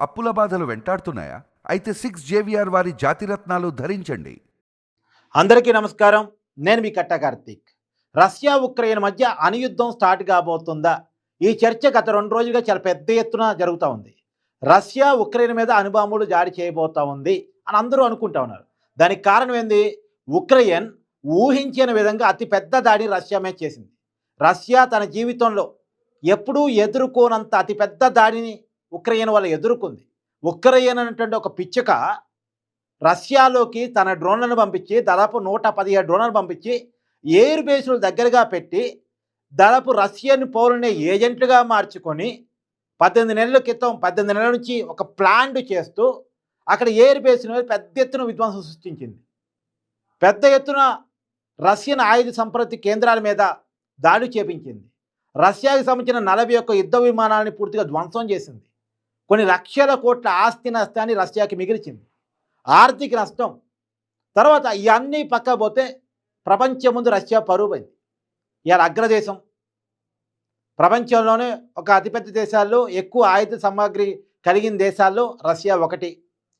అప్పుల బాధలు వెంటాడుతున్నాయా? అయితే సిక్స్ జేవిఆర్ వారి జాతిరత్నాలు ధరించండి. అందరికీ నమస్కారం. నేను మీ కట్ట కార్తీక్. రష్యా ఉక్రెయిన్ మధ్య అణుయుద్ధం స్టార్ట్ కాబోతుందా? ఈ చర్చ గత రెండు రోజులుగా చాలా పెద్ద ఎత్తున జరుగుతూ ఉంది. రష్యా ఉక్రెయిన్ మీద అణుబాంబులు జారీ చేయబోతా ఉంది అని అందరూ అనుకుంటా ఉన్నారు. దానికి కారణం ఏంది? ఉక్రెయిన్ ఊహించిన విధంగా అతి పెద్ద దాడిని రష్యా మీద చేసింది. రష్యా తన జీవితంలో ఎప్పుడూ ఎదుర్కోనంత అతి పెద్ద దాడిని ఉక్రెయిన్ వల్ల ఎదుర్కొంది. ఉక్రెయిన్ అనేటువంటి ఒక పిచ్చుక రష్యాలోకి తన డ్రోన్లను పంపించి దాదాపు నూట పదిహేడు డ్రోన్లను పంపించి ఎయిర్ బేస్లు దగ్గరగా పెట్టి దాదాపు రష్యన్ పౌరుని ఏజెంట్లుగా మార్చుకొని పద్దెనిమిది నెలల క్రితం పద్దెనిమిది నెలల నుంచి ఒక ప్లాంట్ చేస్తూ అక్కడ ఎయిర్ బేస్ మీద పెద్ద ఎత్తున విధ్వంసం సృష్టించింది. పెద్ద ఎత్తున రష్యన్ ఆయుధ సంప్రతి కేంద్రాల మీద దాడి చేపించింది. రష్యాకి సంబంధించిన నలభై ఒక్క యుద్ధ విమానాలని పూర్తిగా ధ్వంసం చేసింది. కొన్ని లక్షల కోట్ల ఆస్తి నష్టాన్ని రష్యాకి మిగిల్చింది. ఆర్థిక నష్టం. తర్వాత ఇవన్నీ పక్క పోతే ప్రపంచం ముందు రష్యా పరువుపోయింది ఇవాళ అగ్రదేశం. ప్రపంచంలోనే ఒక అతిపెద్ద దేశాల్లో ఎక్కువ ఆయుధ సామాగ్రి కలిగిన దేశాల్లో రష్యా ఒకటి.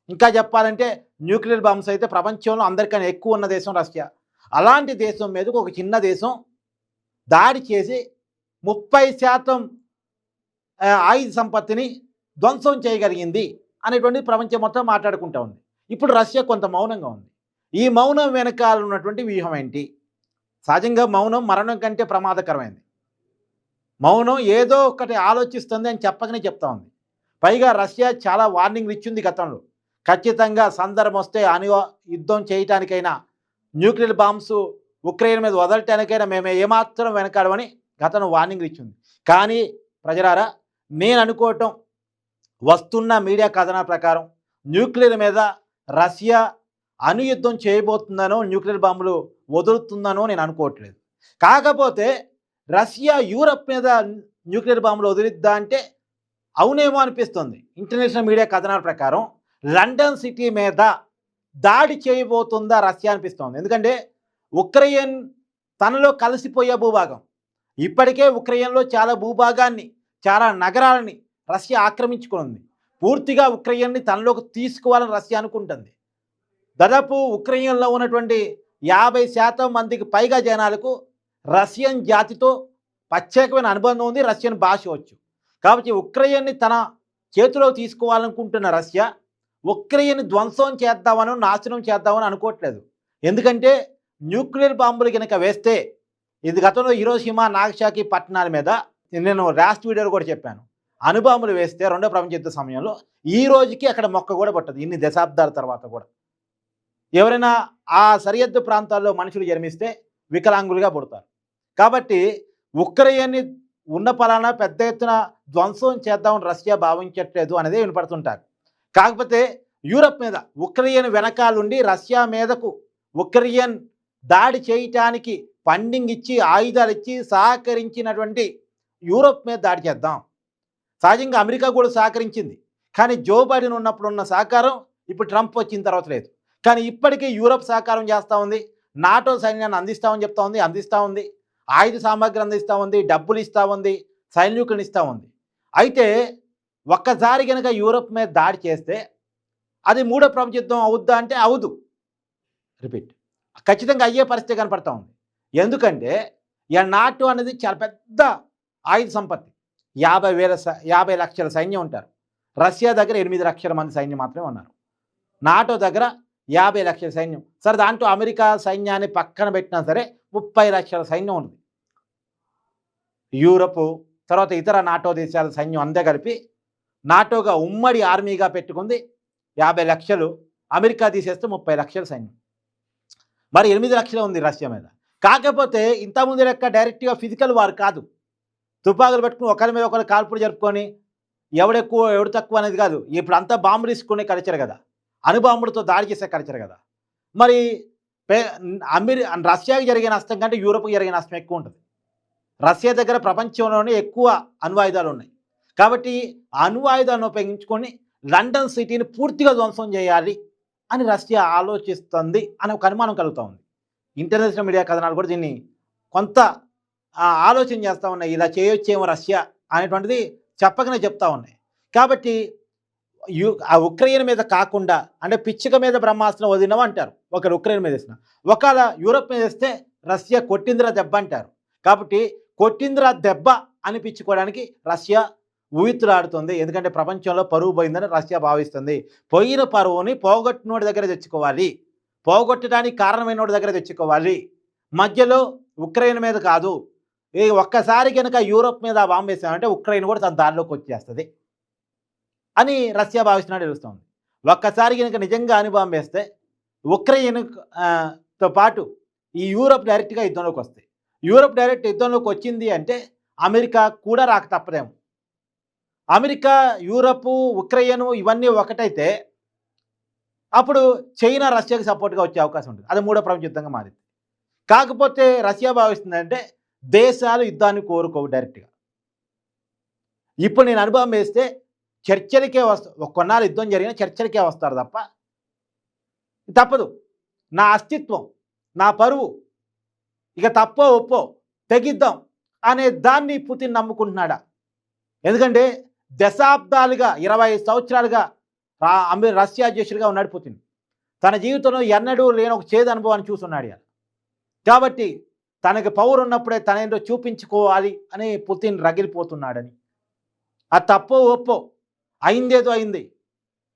ఇంకా చెప్పాలంటే న్యూక్లియర్ బాంబ్స్ అయితే ప్రపంచంలో అందరికన్నా ఎక్కువ ఉన్న దేశం రష్యా. అలాంటి దేశం మీదకు ఒక చిన్న దేశం దాడి చేసి ముప్పై శాతం ఆయుధ సంపత్తిని ధ్వంసం చేయగలిగింది అనేటువంటి ప్రపంచం మొత్తం మాట్లాడుకుంటా ఉంది. ఇప్పుడు రష్యా కొంత మౌనంగా ఉంది. ఈ మౌనం వెనకాల ఉన్నటువంటి వ్యూహం ఏంటి? సహజంగా మౌనం మరణం కంటే ప్రమాదకరమైంది. మౌనం ఏదో ఒకటి ఆలోచిస్తుంది అని చెప్పకనే చెప్తా ఉంది. పైగా రష్యా చాలా వార్నింగ్లు ఇచ్చింది గతంలో. ఖచ్చితంగా సందర్భం వస్తే అణు యుద్ధం చేయటానికైనా న్యూక్లియర్ బాంబ్స్ ఉక్రెయిన్ మీద వదలటానికైనా మేము ఏమాత్రం వెనకాడమని గతంలో వార్నింగ్లు ఇచ్చింది. కానీ ప్రజలారా నేను అనుకోవటం వస్తున్న మీడియా కథనాల ప్రకారం న్యూక్లియర్ మీద రష్యా అనుయుద్ధం చేయబోతుందనో న్యూక్లియర్ బాంబులు వదులుతుందనో నేను అనుకోవట్లేదు. కాకపోతే రష్యా యూరప్ మీద న్యూక్లియర్ బాంబులు వదిలిద్దా అంటే అవునేమో అనిపిస్తుంది. ఇంటర్నేషనల్ మీడియా కథనాల ప్రకారం లండన్ సిటీ మీద దాడి చేయబోతుందా రష్యా అనిపిస్తోంది. ఎందుకంటే ఉక్రెయిన్ తనలో కలిసిపోయే భూభాగం. ఇప్పటికే ఉక్రెయిన్లో చాలా భూభాగాన్ని చాలా నగరాలని రష్యా ఆక్రమించుకుంది. పూర్తిగా ఉక్రెయిన్ని తనలోకి తీసుకోవాలని రష్యా అనుకుంటుంది. దాదాపు ఉక్రెయిన్లో ఉన్నటువంటి యాభై శాతం మందికి పైగా జనాలకు రష్యన్ జాతితో ప్రత్యేకమైన అనుబంధం ఉంది రష్యన్ భాష వచ్చు. కాబట్టి ఉక్రెయిన్ని తన చేతిలో తీసుకోవాలనుకుంటున్న రష్యా ఉక్రెయిన్ ధ్వంసం చేద్దామని నాశనం చేద్దామని అనుకోవట్లేదు. ఎందుకంటే న్యూక్లియర్ బాంబులు కనుక వేస్తే ఇది గతంలో హిరోషిమా నాగశాకి పట్టణాల మీద నేను లాస్ట్ వీడియోలో కూడా చెప్పాను. అణుబాంబులు వేస్తే రెండో ప్రపంచ యుద్ధ సమయంలో ఈ రోజుకి అక్కడ మొక్క కూడా పట్టదు ఇన్ని దశాబ్దాల తర్వాత కూడా. ఎవరైనా ఆ సరిహద్దు ప్రాంతాల్లో మనుషులు జన్మిస్తే వికలాంగులుగా పుడతారు. కాబట్టి ఉక్రెయిన్ని ఉన్న పలానా పెద్ద ఎత్తున ధ్వంసం చేద్దామని రష్యా భావించట్లేదు అనేది వినపడుతుంటారు. కాకపోతే యూరప్ మీద ఉక్రెయిన్ వెనకాలుండి రష్యా మీదకు ఉక్రెయిన్ దాడి చేయటానికి ఫండింగ్ ఇచ్చి ఆయుధాలు ఇచ్చి సహకరించినటువంటి యూరప్ మీద దాడి చేద్దాం. సహజంగా అమెరికా కూడా సహకరించింది. కానీ జో బైడెన్ ఉన్నప్పుడు ఉన్న సహకారం ఇప్పుడు ట్రంప్ వచ్చిన తర్వాత లేదు. కానీ ఇప్పటికీ యూరప్ సహకారం చేస్తూ ఉంది. నాటో సైన్యాన్ని అందిస్తామని చెప్తా ఉంది అందిస్తూ ఉంది. ఆయుధ సామాగ్రి అందిస్తూ ఉంది డబ్బులు ఇస్తూ ఉంది సైనికులను ఇస్తూ ఉంది. అయితే ఒక్కసారి కనుక యూరప్ మీద దాడి చేస్తే అది మూడో ప్రపంచ యుద్ధం అవుద్దా అంటే అవుదు. రిపీట్. ఖచ్చితంగా అయ్యే పరిస్థితి కనపడతా ఉంది. ఎందుకంటే ఈ నాటో అనేది చాలా పెద్ద ఆయుధ సంపత్తి. యాభై వేల యాభై లక్షల సైన్యం ఉంటారు. రష్యా దగ్గర ఎనిమిది లక్షల మంది సైన్యం మాత్రమే ఉన్నారు. నాటో దగ్గర యాభై లక్షల సైన్యం. సరే దాంట్లో అమెరికా సైన్యాన్ని పక్కన పెట్టినా సరే ముప్పై లక్షల సైన్యం ఉంది. యూరప్ తర్వాత ఇతర నాటో దేశాల సైన్యం అందే కలిపి నాటోగా ఉమ్మడి ఆర్మీగా పెట్టుకుంది. యాభై లక్షలు అమెరికా తీసేస్తే ముప్పై లక్షల సైన్యం. మరి ఎనిమిది లక్షలు ఉంది రష్యా మీద. కాకపోతే ఇంతకుముందు లెక్క డైరెక్ట్గా ఫిజికల్ వారు కాదు. తుపాకులు పెట్టుకుని ఒకరి మీద ఒకరు కాల్పులు జరుపుకొని ఎవడెక్కువ ఎవడు తక్కువ అనేది కాదు. ఇప్పుడు అంతా బాంబు తీసుకునే కల్చర్ కదా. అణుబాంబులతో దాడి చేసే కల్చర్ కదా. మరి పే అమెరి రష్యాకి జరిగే నష్టం కంటే యూరోప్కి జరిగే నష్టం ఎక్కువ ఉంటుంది. రష్యా దగ్గర ప్రపంచంలోనే ఎక్కువ అణ్వాయుధాలు ఉన్నాయి. కాబట్టి అణువాయుధాలను అణ్వాయుధాలను ఉపయోగించుకొని లండన్ సిటీని పూర్తిగా ధ్వంసం చేయాలి అని రష్యా ఆలోచిస్తుంది అనే ఒక అనుమానం కలుగుతూ ఉంది. ఇంటర్నేషనల్ మీడియా కథనాలు కూడా దీన్ని కొంత ఆలోచన చేస్తూ ఉన్నాయి ఇలా చేయొచ్చేమో రష్యా అనేటువంటిది చెప్పకనే చెప్తా ఉన్నాయి. కాబట్టి యు ఆ ఉక్రెయిన్ మీద కాకుండా అంటే పిచ్చిక మీద బ్రహ్మాస్త్రం వదిలినాం అంటారు. ఒకరు ఉక్రెయిన్ మీద వేసిన. ఒకవేళ యూరప్ మీద వేస్తే రష్యా కొట్టిందిరా దెబ్బ అంటారు. కాబట్టి కొట్టిందిరా దెబ్బ అనిపించుకోవడానికి రష్యా ఊయితులాడుతుంది ఎందుకంటే ప్రపంచంలో పరువు పోయిందని రష్యా భావిస్తుంది. పోయిన పరువుని పోగొట్టినోడి దగ్గర తెచ్చుకోవాలి. పోగొట్టడానికి కారణమైన దగ్గర తెచ్చుకోవాలి. మధ్యలో ఉక్రెయిన్ మీద కాదు ఈ ఒక్కసారి కనుక యూరోప్ మీద బాంబు వేసామంటే ఉక్రెయిన్ కూడా తన దారిలోకి వచ్చేస్తుంది అని రష్యా భావిస్తున్నట్టు తెలుస్తుంది. ఒక్కసారి కనుక నిజంగా అని బాంబు వేస్తే ఉక్రెయిన్తో పాటు ఈ యూరోప్ డైరెక్ట్గా యుద్ధంలోకి వస్తాయి. యూరోప్ డైరెక్ట్ యుద్ధంలోకి వచ్చింది అంటే అమెరికా కూడా రాక తప్పదేమో. అమెరికా యూరప్ ఉక్రెయిన్ ఇవన్నీ ఒకటైతే అప్పుడు చైనా రష్యాకి సపోర్ట్గా వచ్చే అవకాశం ఉంటుంది. అది మూడో ప్రపంచ యుద్ధంగా మారింది. కాకపోతే రష్యా భావిస్తుందంటే దేశాలు యుద్ధాన్ని కోరుకోవు డైరెక్ట్గా. ఇప్పుడు నేను అనుభవం వేస్తే చర్చలకే వస్తా కొన్నాళ్ళు యుద్ధం జరిగిన చర్చలకే వస్తారు తప్ప తప్పదు. నా అస్తిత్వం నా పరువు ఇక తప్పో ఒప్పో తెగిద్దాం అనే దాన్ని పుతిన్ నమ్ముకుంటున్నాడా? ఎందుకంటే దశాబ్దాలుగా ఇరవై సంవత్సరాలుగా రా అమె రష్యా అధ్యక్షుడిగా ఉన్నాడు పుతిన్. తన జీవితంలో ఎన్నడూ లేని ఒక చేదు అనుభవాన్ని చూస్తున్నాడు కాబట్టి తనకి పవర్ ఉన్నప్పుడే తన ఏంటో చూపించుకోవాలి అని పుతిన్ రగిలిపోతున్నాడని. ఆ తప్పో ఒప్పో అయిందేదో అయింది.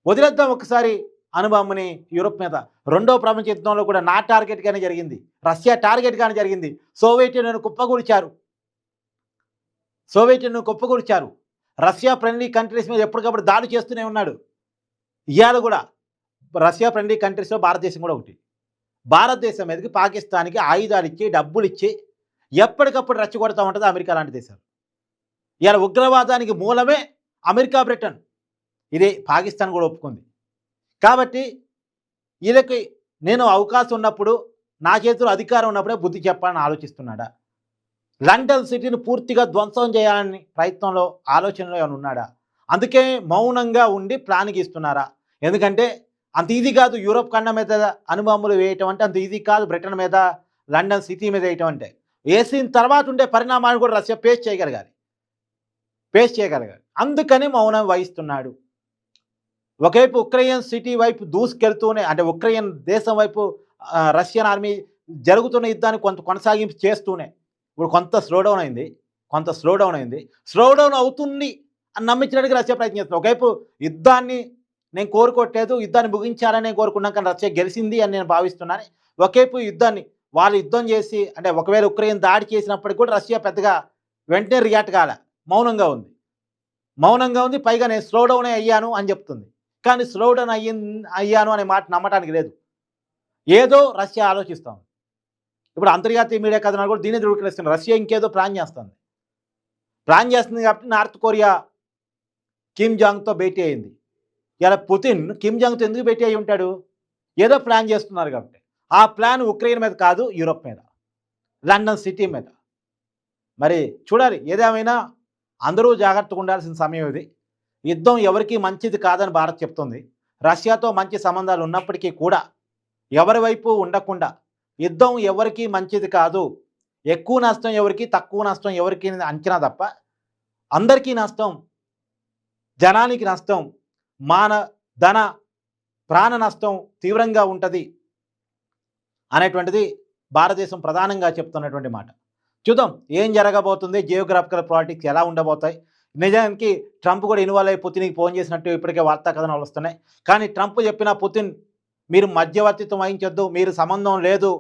వదిలేద్దాం ఒకసారి అనుభవమని యూరోప్ మీద. రెండో ప్రపంచ యుద్ధంలో కూడా నా టార్గెట్గానే జరిగింది. రష్యా టార్గెట్గానే జరిగింది. సోవియట్ యూనియన్ కుప్పగూల్చారు సోవియట్ యూనియన్ కుప్పగూల్చారు రష్యా ఫ్రెండ్లీ కంట్రీస్ మీద ఎప్పటికప్పుడు దాడి చేస్తూనే ఉన్నాడు. ఇవాళ కూడా రష్యా ఫ్రెండ్లీ కంట్రీస్లో భారతదేశం కూడా ఒకటి. భారతదేశం మీదకి పాకిస్తాన్కి ఆయుధాలు ఇచ్చి డబ్బులు ఇచ్చి ఎప్పటికప్పుడు రెచ్చగొడతా ఉంటుంది అమెరికా లాంటి దేశాలు. ఇలా ఉగ్రవాదానికి మూలమే అమెరికా బ్రిటన్. ఇదే పాకిస్తాన్ కూడా ఒప్పుకుంది. కాబట్టి వీళ్ళకి నేను అవకాశం ఉన్నప్పుడు నా చేతిలో అధికారం ఉన్నప్పుడే బుద్ధి చెప్పాలని ఆలోచిస్తున్నాడా? లండన్ సిటీని పూర్తిగా ధ్వంసం చేయాలని ప్రయత్నంలో ఆలోచనలో ఏమైనా ఉన్నాడా? అందుకే మౌనంగా ఉండి ప్లాన్ గీస్తున్నారా? ఎందుకంటే అంత ఈజీ కాదు యూరోప్ ఖండం మీద అనుభవములు వేయటం అంటే అంత ఈజీ కాదు బ్రిటన్ మీద లండన్ సిటీ మీద వేయటం అంటే. వేసిన తర్వాత ఉండే పరిణామాన్ని కూడా రష్యా పేస్ చేయగలగాలి. పేస్ చేయగలగాలి. అందుకని మౌనం వహిస్తున్నాడు. ఒకవైపు ఉక్రెయిన్ సిటీ వైపు దూసుకెళ్తూనే అంటే ఉక్రెయిన్ దేశం వైపు రష్యన్ ఆర్మీ జరుగుతున్న యుద్ధాన్ని కొంత కొనసాగింపు చేస్తూనే. ఇప్పుడు కొంత స్లో డౌన్ అయింది. కొంత స్లో డౌన్ అయింది. స్లో డౌన్ అవుతుంది అని నమ్మించడానికి రష్యా ప్రయత్నిస్తుంది. ఒకవైపు యుద్ధాన్ని నేను కోరుకోవట్లేదు యుద్ధాన్ని ముగించాలని నేను కోరుకున్నాను కానీ రష్యా గెలిచింది అని నేను భావిస్తున్నాను. ఒకేపు యుద్ధాన్ని వాళ్ళు యుద్ధం చేసి అంటే ఒకవేళ ఉక్రెయిన్ దాడి చేసినప్పటికీ కూడా రష్యా పెద్దగా వెంటనే రియాక్ట్ కాలే. మౌనంగా ఉంది. మౌనంగా ఉంది పైగా నేను స్లో డౌన్ అయ్యాను అని చెప్తుంది. కానీ స్లో డౌన్ అయ్యి అయ్యాను అనే మాట నమ్మటానికి లేదు. ఏదో రష్యా ఆలోచిస్తాం ఇప్పుడు అంతర్జాతీయ మీడియా కథనాలు కూడా దీన్ని ధృవీకరిస్తుంది రష్యా ఇంకేదో ప్లాన్ చేస్తుంది. ప్లాన్ చేస్తుంది కాబట్టి నార్త్ కొరియా కిమ్ జాంగ్తో భేటీ అయింది. ఇలా పుతిన్ కిమ్ జాంగ్తో ఎందుకు పెట్టి అయి ఉంటాడు? ఏదో ప్లాన్ చేస్తున్నారు కాబట్టి. ఆ ప్లాన్ ఉక్రెయిన్ మీద కాదు యూరోప్ మీద. లండన్ సిటీ మీద. మరి చూడాలి ఏదేమైనా అందరూ జాగ్రత్తగా ఉండాల్సిన సమయం ఇది. యుద్ధం ఎవరికీ మంచిది కాదని భారత్ చెప్తుంది. రష్యాతో మంచి సంబంధాలు ఉన్నప్పటికీ కూడా ఎవరి వైపు ఉండకుండా యుద్ధం ఎవరికీ మంచిది కాదు. ఎక్కువ నష్టం ఎవరికి తక్కువ నష్టం ఎవరికి అంచనా తప్ప అందరికీ నష్టం జనానికి నష్టం మాన ధన ప్రాణ నష్టం తీవ్రంగా ఉంటుంది అనేటువంటిది భారతదేశం ప్రధానంగా చెప్తున్నటువంటి మాట. చూద్దాం ఏం జరగబోతుంది? జియోగ్రాఫికల్ పాలిటిక్స్ ఎలా ఉండబోతాయి? నిజానికి ట్రంప్ కూడా ఇన్వాల్వ్ అయ్యి పుతిన్కి ఫోన్ చేసినట్టు ఇప్పటికే వార్తా కథనాలు వస్తున్నాయి. కానీ ట్రంప్ చెప్పిన పుతిన్ మీరు మధ్యవర్తిత్వం వహించొద్దు మీరు సంబంధం లేదు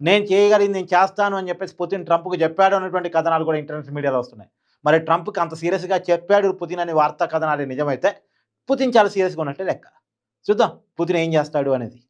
నేను చేయగలిగింది నేను చేస్తాను అని చెప్పేసి పుతిన్ ట్రంప్కు చెప్పాడు అన్నటువంటి కథనాలు కూడా ఇంటర్నెట్ మీడియాలో వస్తున్నాయి. మరి ట్రంప్కి అంత సీరియస్గా చెప్పాడు పుతిన్ అనే వార్తా కథనాలు నిజమైతే పుతిన్ చాలా సీరియస్గా ఉన్నట్టే లెక్క. చూద్దాం. పుతిన్ ఏం చేస్తాడు అనేది.